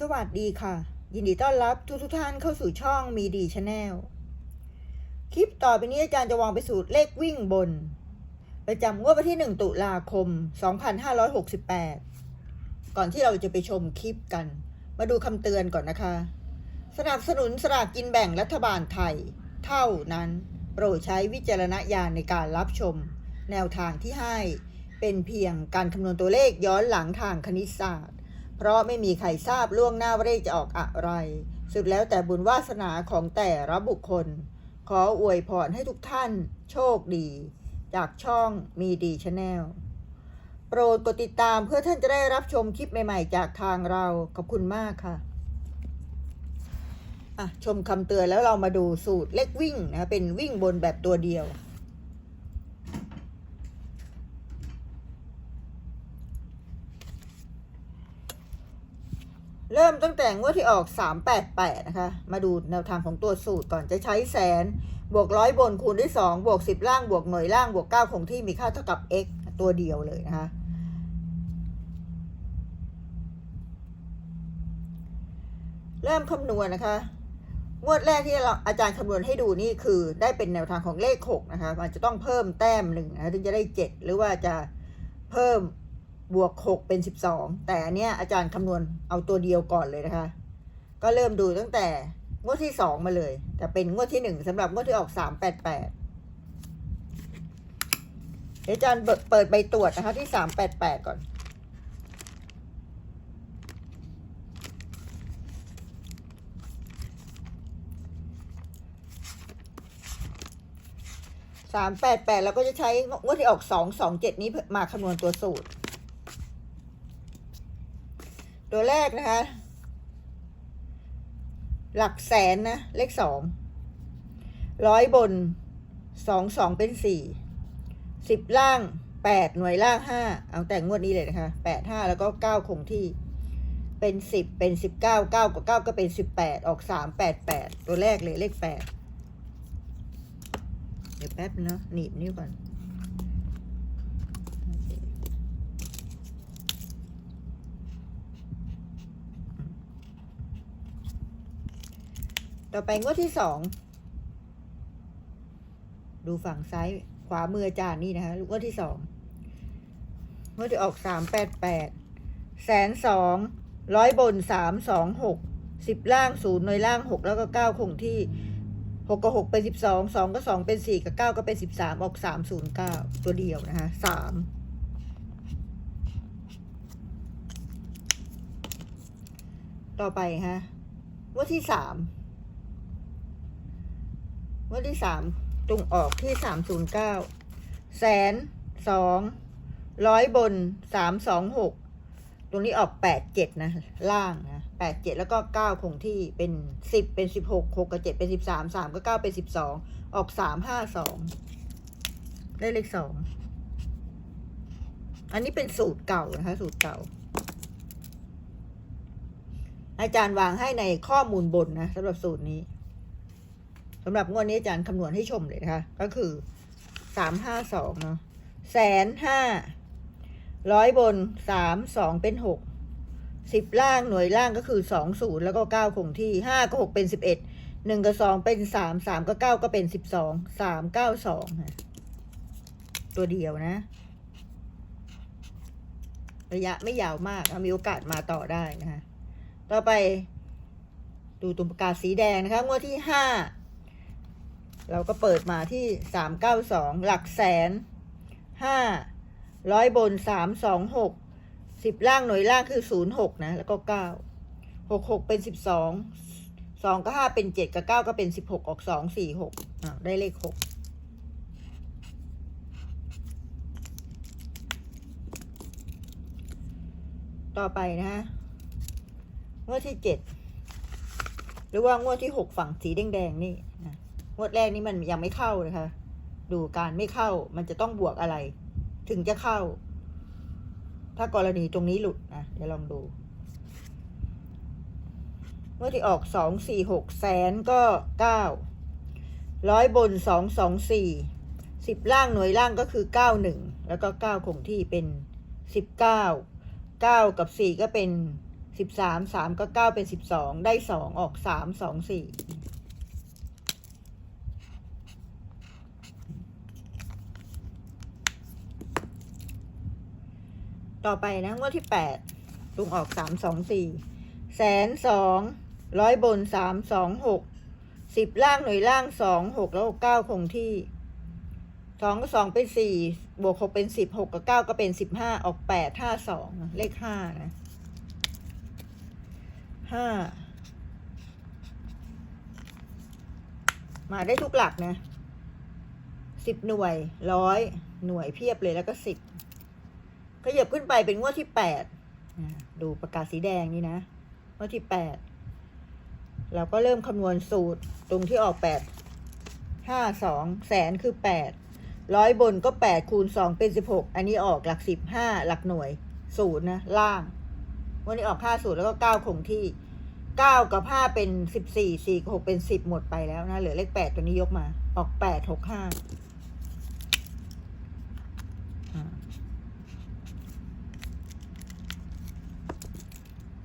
สวัสดีค่ะ ยินดีต้อนรับทุกทุกท่านเข้าสู่ช่องมีดีชาแนลคลิปต่อไปนี้อาจารย์จะวางไปสูตรเลขวิ่งบน ประจำงวดวันที่ 1 ตุลาคม 2568 ก่อนที่เราจะไปชมคลิปกัน มาดูคำเตือนก่อนนะคะ สนับสนุนสลากกินแบ่งรัฐบาลไทย เท่านั้น โปรดใช้วิจารณญาณในการรับชม แนวทางที่ให้เป็นเพียงการคำนวณตัวเลขย้อนหลังทางคณิตศาสตร์ เพราะไม่มีใครทราบล่วงหน้าว่าเลขจะออกอะไร สุดแล้วแต่บุญวาสนาของแต่ละบุคคล ขออวยพรให้ทุกท่านโชคดี จากช่องมีดีชาแนลโปรดกดติดตามเพื่อท่านจะได้รับชมคลิปใหม่ๆ จากทางเรา ขอบคุณมากค่ะอะชมคำเตือนแล้วเรามาดูสูตรเลขวิ่งนะ เป็นวิ่งบนแบบตัวเดียว เริ่มตั้งแต่งวดที่ออก 388 นะคะ มาดูแนวทางของตัวสูตรก่อนจะใช้แสน บวกร้อยบนคูณด้วย 2 บวก 10 ล่าง บวกหน่วยล่าง บวก 9 คงที่มีค่าเท่ากับ x ตัวเดียวเลยนะคะ เริ่มคำนวณนะคะ งวดแรกที่เราอาจารย์คำนวณให้ดูนี่คือได้เป็นแนวทางของเลข 6 นะคะ มันจะต้องเพิ่มแต้มหนึ่งนะถึงจะได้ 7 หรือว่าจะเพิ่ม บวก 6 เป็น 12 แต่อันเนี้ยอาจารย์คำนวณเอาตัวเดียวก่อนเลยนะคะ ก็เริ่มดูตั้งแต่งวดที่ 2 มาเลย แต่เป็นงวดที่ 1สำหรับงวดที่ออก 388อาจารย์เปิดใบตรวจนะคะที่ 388 ก่อนสามแปดแปดเราก็จะใช้งวดที่ออกสองสองเจ็ดนี้มาคำนวณตัวสูตร ตัวแรกนะคะ หลักแสนนะ เลขสองร้อยบนสองสองเป็นสี่สิบล่างแปดหน่วยล่างห้าเอาแต่งวดนี้เลยนะคะแปดห้าแล้วก็เก้าคงที่ เป็นสิบเป็นสิบเก้าเก้ากับเก้าก็เป็นสิบแปดออกสามแปดแปดตัวแรกเลยเลขแปดเดี๋ยวแป๊บเนาะหนีบนิ้วก่อนโอเค ต่อไปงวดที่สอง ดูฝั่งซ้ายขวามืออาจารย์นี่นะคะงวดที่สองงวดที่ออกสามแปดแปดแสนสองร้อยบนสามสองหกสิบล่างศูนย์หน่วยล่างหกแล้วก็เก้าคงที่หกกับหกเป็นสิบสองสองกับสองเป็นสี่กับเก้าก็เป็นสิบสามออกสามศูนย์เก้าตัวเดียวนะคะสามต่อไปฮะงวดที่สาม งวดที่สามตรงออกที่สามศูนย์เก้าแสนสองร้อยบนสามสองหกตรงนี้ออกแปดเจ็ดนะ ล่างนะแปดเจ็ดแล้วก็เก้าคงที่เป็นสิบเป็นสิบหกหกกับเจ็ดเป็นสิบสามสามก็เก้าเป็นสิบสองออกสามห้าสองได้เลขสองอันนี้เป็นสูตรเก่านะคะ สูตรเก่า อาจารย์วางให้ในข้อมูลบนนะสำหรับสูตรนี้ สำหรับงวดนี้อาจารย์คำนวณให้ชมเลยนะคะ ก็คือสามห้าสองเนาะแสนห้าร้อยบนสามสองเป็นหกสิบล่างหน่วยล่างก็คือสองศูนย์แล้วก็เก้าคงที่ห้าก็หกเป็นสิบเอ็ดหนึ่งกับสองเป็นสามสามก็เก้าก็เป็นสิบสองสามเก้าสองตัวเดียวนะ ระยะไม่ยาวมากมีโอกาสมาต่อได้นะคะ ต่อไป ดูตุ่มประกาศสีแดงนะคะ งวดที่ห้า เราก็เปิดมาที่สามเก้าสองหลักแสนห้าร้อยบนสามสองหกสิบล่างหน่วยล่างคือศูนย์หกนะ แล้วก็เก้าหกหกเป็นสิบสองสองก็ห้าเป็นเจ็ดกับเก้าก็เป็นสิบหกออกสองสี่หกได้เลขหกต่อไปนะฮะงวดที่เจ็ดหรือว่างวดที่หกฝั่งสีแดงๆนี่นะ งวดแรกนี่มันยังไม่เข้านะคะ ดูการไม่เข้ามันจะต้องบวกอะไร ถึงจะเข้า ถ้ากรณีตรงนี้หลุดนะเดี๋ยวลองดูเมื่อที่ออกสองสี่หกแสนก็เก้าร้อยบนสองสองสี่สิบล่างหน่วยล่างก็คือเก้าหนึ่งแล้วก็เก้าคงที่เป็นสิบเก้าเก้ากับสี่ก็เป็นสิบสามสามก็เก้าเป็นสิบสองได้สองออกสามสองสี่ ต่อไปนะงวดที่แปดลุงออกสามสองสี่แสนสองร้อยบนสามสองหกสิบล่างหน่วยล่างสองหกแล้วเก้าคงที่สองก็สองเป็นสี่บวกหกเป็นสิบหกกับเก้าก็เป็นสิบห้าออกแปดห้าสองเลขห้านะห้ามาได้ทุกหลักนะสิบหน่วยร้อยหน่วยเพียบเลยแล้วก็สิบ ขยับขึ้นไปเป็นงวดที่แปดอ่าดูประกาศสีแดงนี่นะงวดที่แปดเราก็เริ่มคำนวณสูตรตรงที่ออกแปดห้าสองแสนคือแปดร้อยบนก็แปดคูณสองเป็นสิบหกอันนี้ออกหลักสิบห้าหลักหน่วยศูนย์นะ ล่าง วันนี้ออกห้าศูนย์แล้วก็เก้าคงที่เก้ากับห้าเป็นสิบสี่สี่กับหกเป็นสิบหมดไปแล้วนะ เหลือเลขแปดตัวนี้ยกมา ออกแปดหกห้า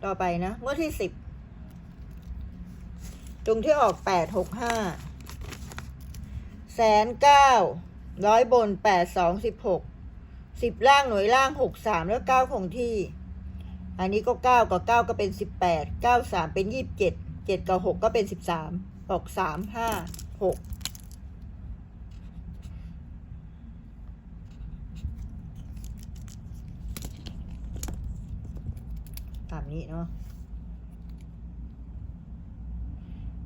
ต่อไปนะงวดที่สิบตรงที่ออกแปดหกห้าแสนเก้าร้อยบนแปดสองสิบหกสิบล่างหน่วยล่างหกสามแล้วเก้าคงที่ อันนี้ก็เก้ากับเก้าก็เป็นสิบแปดเก้าสามเป็นยี่สิบเจ็ดเจ็ดกับหกก็เป็นสิบสามออกสามห้าหกตาม นี้เนาะ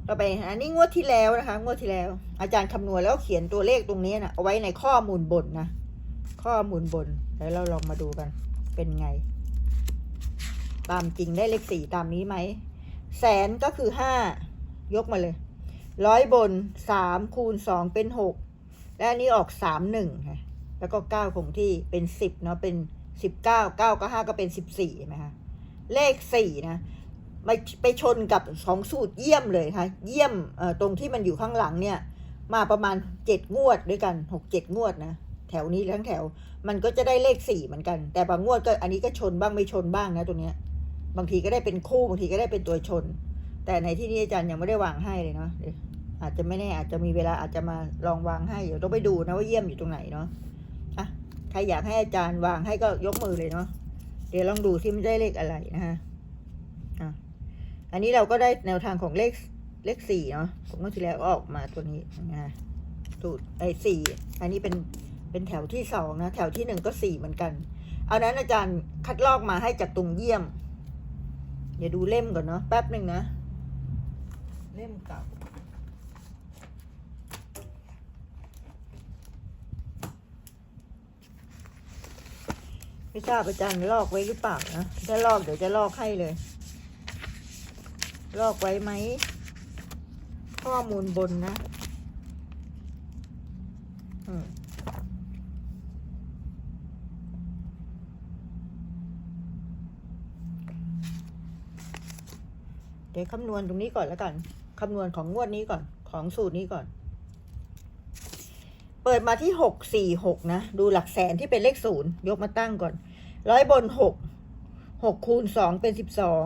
ต่อไปอันนี้งวดที่แล้วนะคะ งวดที่แล้ว อาจารย์คำนวณแล้วเขียนตัวเลขตรงนี้นะเอาไว้ในข้อมูลบนนะ ข้อมูลบน แล้วเราลองมาดูกัน เป็นไง ตามจริงได้เลขสี่ตามนี้ไหม แสนก็คือห้ายกมาเลย ร้อยบนสามคูณสองเป็นหก และอันนี้ออกสามหนึ่งค่ะแล้วก็เก้าคงที่เป็นสิบเนาะ เป็นสิบเก้าเก้าก็ห้าก็เป็นสิบสี่ไหมคะ เลขสี่นะไปไปชนกับสองสูตรเยี่ยมเลยค่ะ เยี่ยมตรงที่มันอยู่ข้างหลังเนี่ย มาประมาณเจ็ดงวดด้วยกันหกเจ็ดงวดนะแถวนี้ทั้งแถว มันก็จะได้เลขสี่เหมือนกัน แต่บางงวดก็อันนี้ก็ชนบ้างไม่ชนบ้างนะตรงเนี้ย บางทีก็ได้เป็นคู่บางทีก็ได้เป็นตัวชน แต่ในที่นี้อาจารย์ยังไม่ได้วางให้เลยเนาะอาจจะไม่แน่อาจจะมีเวลาอาจจะมาลองวางให้เดี๋ยวต้องไปดูนะว่าเยี่ยมอยู่ตรงไหนเนาะอะใครอยากให้อาจารย์วางให้ก็ยกมือเลยเนาะ เดี๋ยวลองดูที่มันได้เลขอะไรนะฮะอะอันนี้เราก็ได้แนวทางของเลขเลขสี่เนาะผมก็ทีแล้วออกมาตัวนี้นะสูตรไอ้สี่อันนี้เป็นเป็นแถวที่สองนะ แถวที่หนึ่งก็สี่เหมือนกัน เอานั้นอาจารย์คัดลอกมาให้จากตรงเยี่ยม เดี๋ยวดูเล่มก่อนเนาะแป๊บหนึ่งนะ เล่มเก่า ไม่ทราบอาจารย์ลอกไว้หรือเปล่านะถ้าลอกเดี๋ยวจะลอกให้เลย ลอกไว้ไหม ข้อมูลบนนะอืมเดี๋ยวคำนวณตรงนี้ก่อนแล้วกัน คำนวณของงวดนี้ก่อน ของสูตรนี้ก่อน เปิดมาที่หกสี่หกนะ ดูหลักแสนที่เป็นเลขศูนย์ยกมาตั้งก่อน ร้อยบนหกหกคูณสองเป็นสิบสอง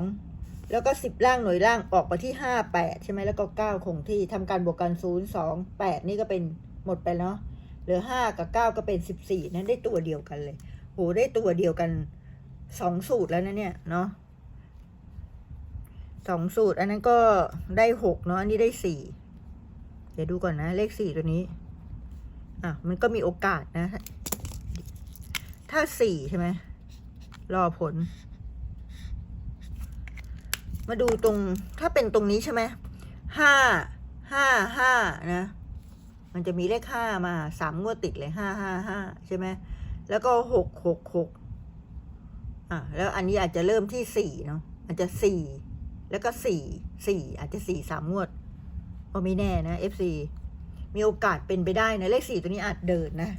แล้วก็สิบล่างหน่วยล่างออกมาที่ห้าแปดใช่ไหมแล้วก็เก้าคงที่ทำการบวกกันศูนย์สองแปดนี่ก็เป็นหมดไปเนาะเหลือห้ากับเก้าก็เป็นสิบสี่นั้นได้ตัวเดียวกันเลยโหได้ตัวเดียวกันสองสูตรแล้วนะเนี่ยเนาะสองสูตร อันนั้นก็ได้หกเนาะอันนี้ได้สี่เดี๋ยวดูก่อนนะ เลขสี่ตัวนี้ อะมันก็มีโอกาสนะ ถ้าสี่ใช่ไหมรอผล มาดูตรงถ้าเป็นตรงนี้ใช่ไหมห้าห้าห้านะ มันจะมีเลขห้ามาสามงวดติดเลยห้าห้าห้าใช่ไหมแล้วก็หกหกหกอะแล้วอันนี้อาจจะเริ่มที่สี่เนาะอาจจะสี่แล้วก็สี่สี่อาจจะสี่สามงวดก็ไม่แน่นะ FC มีโอกาสเป็นไปได้นะเลขสี่ตัวนี้อาจเดินนะ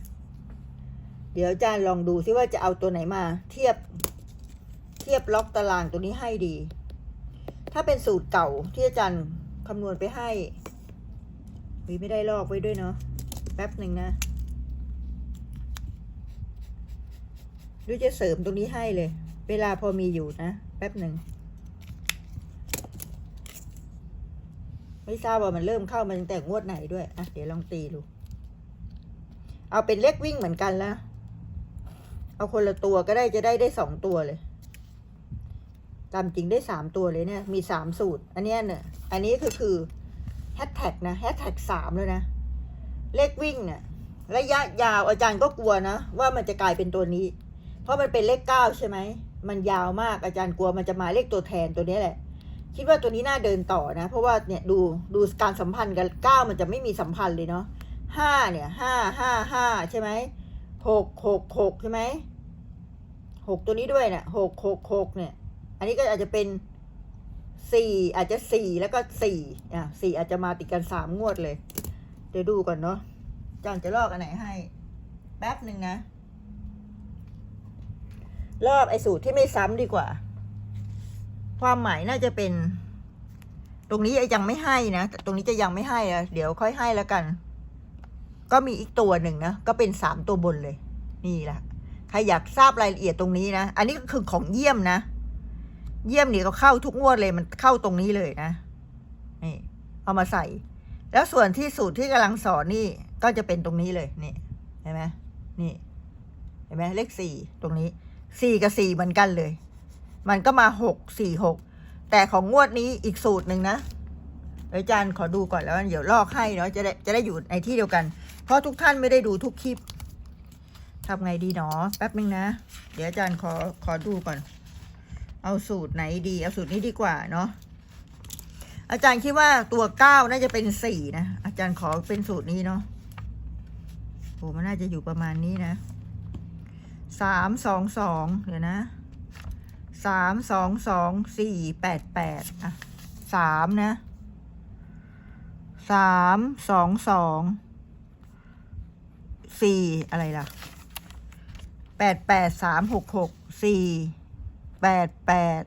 เดี๋ยวอาจารย์ลองดูซิว่าจะเอาตัวไหนมา เทียบเทียบล็อกตารางตัวนี้ให้ดี ถ้าเป็นสูตรเก่าที่อาจารย์คำนวณไปให้วีไม่ได้ลอกไว้ด้วยเนาะแป๊บหนึ่งนะดูจะเสริมตรงนี้ให้เลย เวลาพอมีอยู่นะ แป๊บหนึ่ง ไม่ทราบว่ามันเริ่มเข้ามาตั้งแต่งวดไหนด้วย อะ เดี๋ยวลองตีดู เอาเป็นเลขวิ่งเหมือนกันละเอาคนละตัวก็ได้จะได้ได้สองตัวเลย ตามจริงได้สามตัวเลยเนี่ย มีสามสูตร อันเนี้ยเนี่ย อันนี้คือคือแฮชแท็กนะแฮชแท็กสามเลยนะ เลขวิ่งเนี่ยระยะยาวอาจารย์ก็กลัวนะ ว่ามันจะกลายเป็นตัวนี้ เพราะมันเป็นเลขเก้าใช่ไหม มันยาวมากอาจารย์กลัวมันจะมาเลขตัวแทนตัวนี้แหละ คิดว่าตัวนี้น่าเดินต่อนะ เพราะว่าเนี่ยดูดูการสัมพันธ์กันเก้ามันจะไม่มีสัมพันธ์เลยเนาะห้าเนี่ยห้าห้าห้าใช่ไหมหกหกหกใช่ไหมหกตัวนี้ด้วยเนี่ยหกหกหกเนี่ย อันนี้ก็อาจจะเป็นสี่อาจจะสี่แล้วก็สี่อะสี่อาจจะมาติดกันสามงวดเลย เดี๋ยวดูก่อนเนาะจารย์จะลอกอันไหนให้ แป๊บหนึ่งนะ รอบไอ้สูตรที่ไม่ซ้ำดีกว่า ความหมายน่าจะเป็น ตรงนี้ยังไม่ให้นะตรงนี้จะยังไม่ให้อะเดี๋ยวค่อยให้แล้วกัน ก็มีอีกตัวหนึ่งนะก็เป็นสามตัวบนเลย นี่แหละใครอยากทราบรายละเอียดตรงนี้นะอันนี้ก็คือของเยี่ยมนะ เยี่ยมนี่ก็เข้าทุกงวดเลยมันเข้าตรงนี้เลยนะนี่เอามาใส่ แล้วส่วนที่สูตรที่กำลังสอนนี่ก็จะเป็นตรงนี้เลยนี่เห็นไหมนี่เห็นไหมเลขสี่ตรงนี้สี่กับสี่เหมือนกันเลย มันก็มาหกสี่หกแต่ของงวดนี้อีกสูตรหนึ่งนะเดี๋ยวอาจารย์ขอดูก่อนแล้วเดี๋ยวลอกให้เนาะจะได้จะได้อยู่ในที่เดียวกัน เพราะทุกท่านไม่ได้ดูทุกคลิปทำไงดีเนาะแป๊บนึงนะ เดี๋ยวอาจารย์ขอขอดูก่อน เอาสูตรไหนดี เอาสูตรนี้ดีกว่าเนาะอาจารย์คิดว่าตัวเก้าน่าจะเป็นสี่นะ อาจารย์ขอเป็นสูตรนี้เนาะโอ้มันน่าจะอยู่ประมาณนี้นะสามสองสองเดี๋ยวนะ สามสองสองสี่แปดแปดอะสามนะสามสองสองสี่อะไรล่ะแปดแปดสามหกหกสี่แปดแปด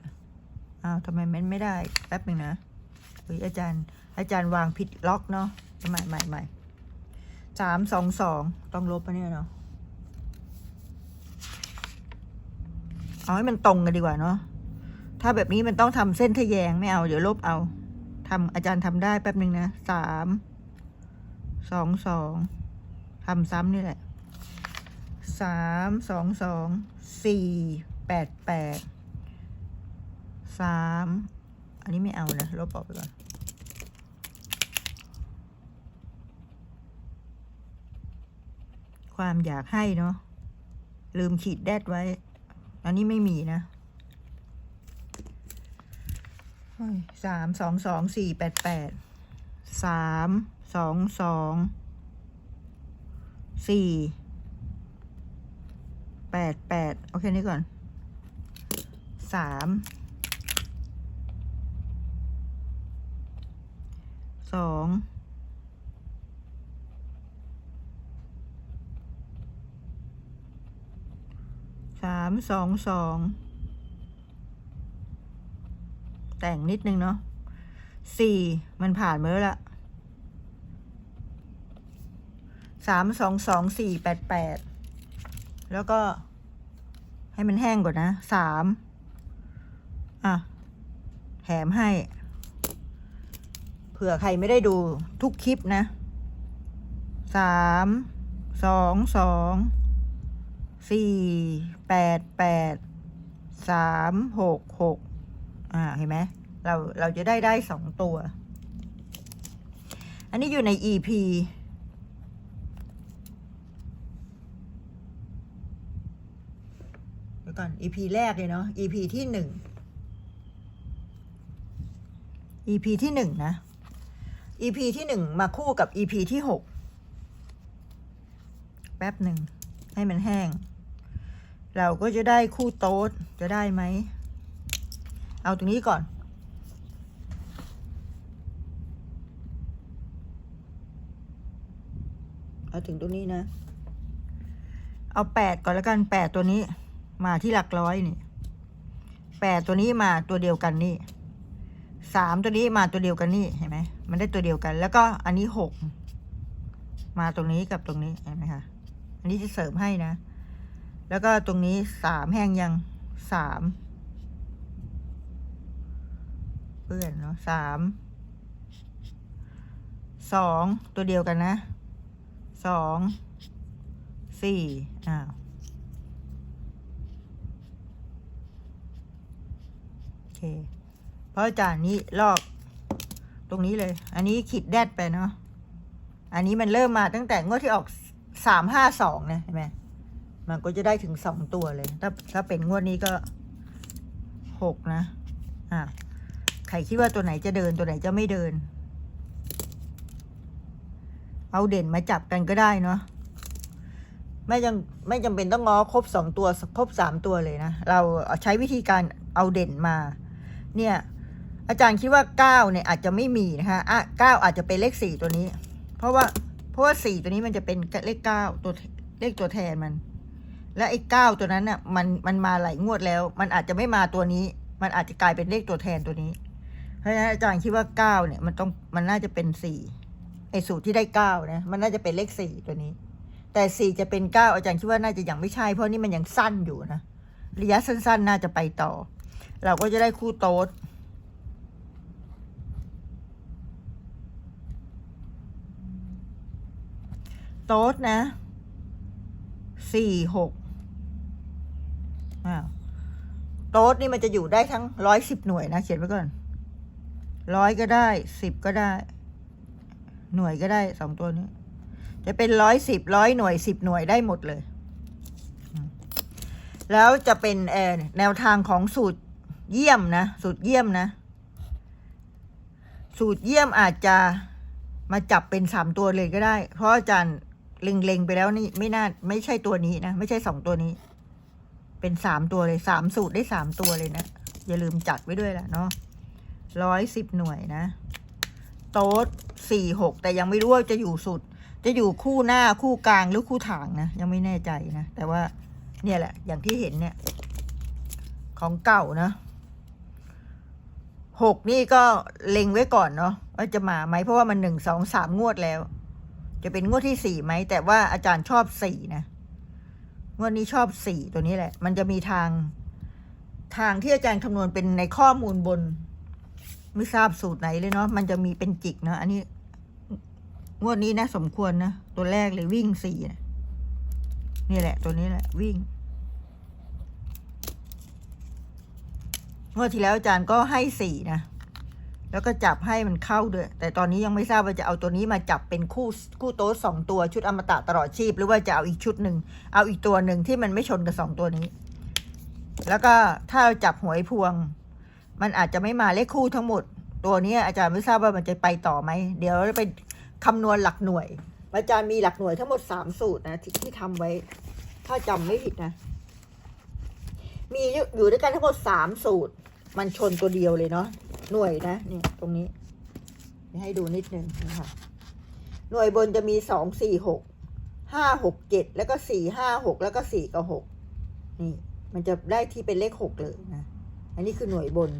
อ้าวทำไมเมันไม่ได้ แป๊บหนึ่งนะเฮ้ยอาจารย์ อาจารย์วางผิดล็อกเนาะใหม่ใหม่ใหม่สามสองสองต้องลบปะเนี่ยเนาะ เอาให้มันตรงกันดีกว่าเนาะถ้าแบบนี้มันต้องทำเส้นทะแยงไม่เอา เดี๋ยวลบเอาทำอาจารย์ทำได้แป๊บหนึ่งนะสามสองสองทำซ้ำนี่แหละสามสองสองสี่แปดแปดสามอันนี้ไม่เอานะลบออกไปก่อนความอยากให้เนาะลืมขีดแดดไว้ อันนี้ไม่มีนะสามสองสองสี่แปดแปดสามสองสองสี่แปดแปดโอเคนี้ก่อนสามสองามสองสอง แต่งนิดนึงเนาะสี่มันผ่านมาแล้วละสามสองสองสี่แปดแปดแล้วก็ให้มันแห้งก่อนนะสามอะแถมให้ เผื่อใครไม่ได้ดูทุกคลิปนะสามสองสอง สี่แปดแปดสามหกหกอ่าเห็นไหมเราเราจะได้ได้สองตัว อันนี้อยู่ใน EP เดี๋ยวก่อน EP แรกเลยเนาะ EP ที่หนึ่ง EP ที่หนึ่งนะ EP ที่หนึ่งมาคู่กับ EP ที่หกแป๊บหนึ่งให้มันแห้ง เราก็จะได้คู่โต๊ดจะได้ไหม เอาตรงนี้ก่อน เอาถึงตรงนี้นะ เอาแปดก่อนแล้วกันแปดตัวนี้ มาที่หลักร้อยนี่แปดตัวนี้มาตัวเดียวกันนี่สามตัวนี้มาตัวเดียวกันนี่เห็นไหมมันได้ตัวเดียวกัน แล้วก็อันนี้หกมาตรงนี้กับตรงนี้เห็นไหมคะอันนี้จะเสริมให้นะ แล้วก็ตรงนี้สามแห้งยังสามเปื้อนเนาะสามสองตัวเดียวกันนะสองสี่อ้าวโอเคเพราะจารย์นี้ลอกตรงนี้เลย อันนี้ขีดแดดไปเนาะอันนี้มันเริ่มมาตั้งแต่งวดที่ออกสามห้าสองนะเห็นไหม มันก็จะได้ถึงสองตัวเลย ถ้าถ้าเป็นงวดนี้ก็หกนะ อ่าใครคิดว่าตัวไหนจะเดินตัวไหนจะไม่เดิน เอาเด่นมาจับกันก็ได้เนาะไม่จำไม่จำเป็นต้องง้อครบสองตัวครบสามตัวเลยนะ เราเอาใช้วิธีการเอาเด่นมา เนี่ย อาจารย์คิดว่าเก้าเนี่ยอาจจะไม่มีนะคะอะเก้าอาจจะเป็นเลขสี่ตัวนี้ เพราะว่าเพราะว่าสี่ตัวนี้มันจะเป็นเลขเก้าตัวเลขตัวแทนมัน และไอ้เก้าตัวนั้นน่ะมันมันมาหลายงวดแล้ว มันอาจจะไม่มาตัวนี้ มันอาจจะกลายเป็นเลขตัวแทนตัวนี้ เพราะฉะนั้นอาจารย์คิดว่าเก้าเนี่ยมันต้องมันน่าจะเป็นสี่ไอ้สูตรที่ได้เก้านะมันน่าจะเป็นเลขสี่ตัวนี้ แต่สี่จะเป็นเก้าอาจารย์คิดว่าน่าจะยังไม่ใช่ เพราะนี่มันยังสั้นอยู่นะระยะสั้น ๆ น่าจะไปต่อ เราก็จะได้คู่โต๊ดโต๊ดนะสี่หก อ้าวโต๊ดนี่มันจะอยู่ได้ทั้งร้อยสิบหน่วยนะเขียนไว้ก่อนร้อยก็ได้สิบก็ได้ หน่วยก็ได้สองตัวนี้ จะเป็นร้อยสิบร้อยหน่วยสิบหน่วยได้หมดเลย แล้วจะเป็นเออแนวทางของสูตรเยี่ยมนะ สูตรเยี่ยมนะ สูตรเยี่ยมอาจจะมาจับเป็นสามตัวเลยก็ได้ เพราะอาจารย์เล็งๆไปแล้วนี่ไม่น่าไม่ใช่ตัวนี้นะ ไม่ใช่สองตัวนี้ เป็นสามตัวเลยสามสูตรได้สามตัวเลยนะ อย่าลืมจัดไว้ด้วยล่ะเนาะร้อยสิบหน่วยนะ โต๊ดสี่หกแต่ยังไม่รู้ว่าจะอยู่สุด จะอยู่คู่หน้าคู่กลางหรือคู่ถางนะ ยังไม่แน่ใจนะ แต่ว่าเนี่ยแหละ อย่างที่เห็นเนี่ย ของเก่านะหกนี่ก็เล็งไว้ก่อนเนาะว่าจะมาไหมเพราะว่ามันหนึ่งสองสามงวดแล้ว จะเป็นงวดที่สี่ไหมแต่ว่าอาจารย์ชอบสี่นะ งวดนี้ชอบสี่ตัวนี้แหละ มันจะมีทาง ทางที่อาจารย์คำนวณเป็นในข้อมูลบน ไม่ทราบสูตรไหนเลยเนาะมันจะมีเป็นจิกเนาะอันนี้งวดนี้นะสมควรนะตัวแรกเลยวิ่งสี่นะนี่แหละ ตัวนี้แหละ วิ่งงวดที่แล้วอาจารย์ก็ให้สี่นะ แล้วก็จับให้มันเข้าด้วย แต่ตอนนี้ยังไม่ทราบว่าจะเอาตัวนี้มาจับเป็นคู่คู่โต๊ะสองตัวชุดอมตะตลอดชีพ หรือว่าจะเอาอีกชุดหนึ่งเอาอีกตัวหนึ่งที่มันไม่ชนกับสองตัวนี้ แล้วก็ถ้าเราจับหวยพวง มันอาจจะไม่มาเลขคู่ทั้งหมด ตัวนี้อาจารย์ไม่ทราบว่ามันจะไปต่อไหมเดี๋ยวไปคำนวณหลักหน่วย อาจารย์มีหลักหน่วยทั้งหมดสามสูตรนะที่ที่ทำไว้ ถ้าจำไม่ผิดนะ มีอยู่ด้วยกันทั้งหมดสามสูตร มันชนตัวเดียวเลยเนาะ หน่วยนะเนี่ยตรงนี้ให้ดูนิดนึงนะคะหน่วยบนจะมีสองสี่หกห้าหกเจ็ดแล้วก็สี่ห้าหกแล้วก็สี่กับหกนี่ มันจะได้ที่เป็นเลขหกเลยนะ อันนี้คือหน่วยบน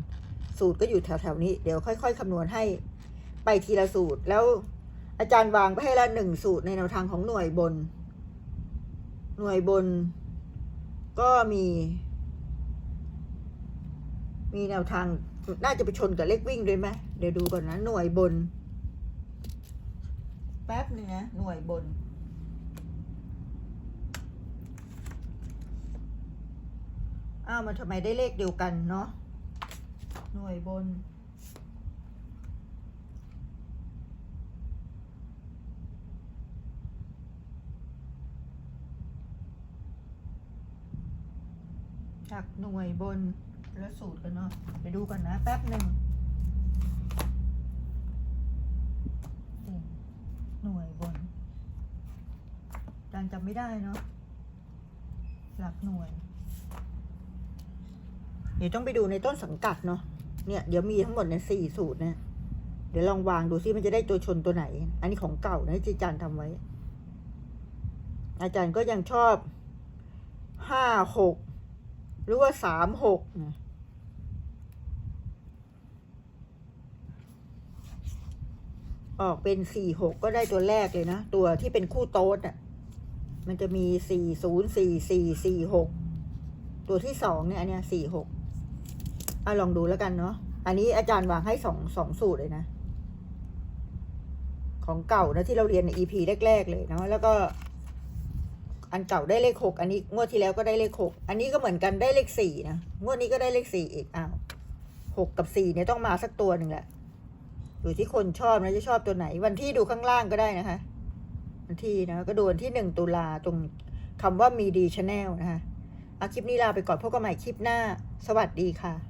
สูตรก็อยู่แถวๆนี้ เดี๋ยวค่อย ๆคำนวณให้ไปทีละสูตรแล้วอาจารย์วางไปให้ละหนึ่งสูตรในแนวทางของหน่วยบน หน่วยบนก็มี มีแนวทาง น่าจะไปชนกับเลขวิ่งด้วยไหมเดี๋ยวดูก่อนนะ หน่วยบน แป๊บนึงนะ หน่วยบน อ้าวมันทำไมได้เลขเดียวกันเนาะ หน่วยบนจากหน่วยบน แล้วสูตรกันเนาะไปดูกันนะ แป๊บหนึ่งหน่วยบนจารย์จำไม่ได้เนาะหลักหน่วย เดี๋ยวต้องไปดูในต้นสังกัดเนาะเนี่ยเดี๋ยวมีทั้งหมดเนี่ยสี่สูตรเนี่ยเดี๋ยวลองวางดูซิมันจะได้ตัวชนตัวไหน อันนี้ของเก่านะที่อาจารย์ทำไว้ อาจารย์ก็ยังชอบห้าหกหรือว่าสามหกนะ ออกเป็นสี่หกก็ได้ตัวแรกเลยนะ ตัวที่เป็นคู่โต๊ดอะ มันจะมีสี่ศูนย์สี่สี่สี่หกตัวที่สองเนี่ยอันเนี้ยสี่หกเอาลองดูแล้วกันเนาะอันนี้อาจารย์วางให้สองสองสูตรเลยนะ ของเก่านะที่เราเรียนใน EP แรก ๆ เลยเนาะแล้วก็ อันเก่าได้เลขหกอันนี้งวดที่แล้วก็ได้เลขหกอันนี้ก็เหมือนกันได้เลขสี่นะงวดนี้ก็ได้เลขสี่อีกอ้าวหกกับสี่เนี่ยต้องมาสักตัวหนึ่งแหละ อยู่ที่คนชอบนะจะชอบตัวไหน วันที่ดูข้างล่างก็ได้นะคะ วันที่นะ ก็ดูวันที่หนึ่งตุลาตรงคำว่ามีดีชาแนลนะคะเอาคลิปนี้ลาไปก่อนพบกันใหม่คลิปหน้า สวัสดีค่ะ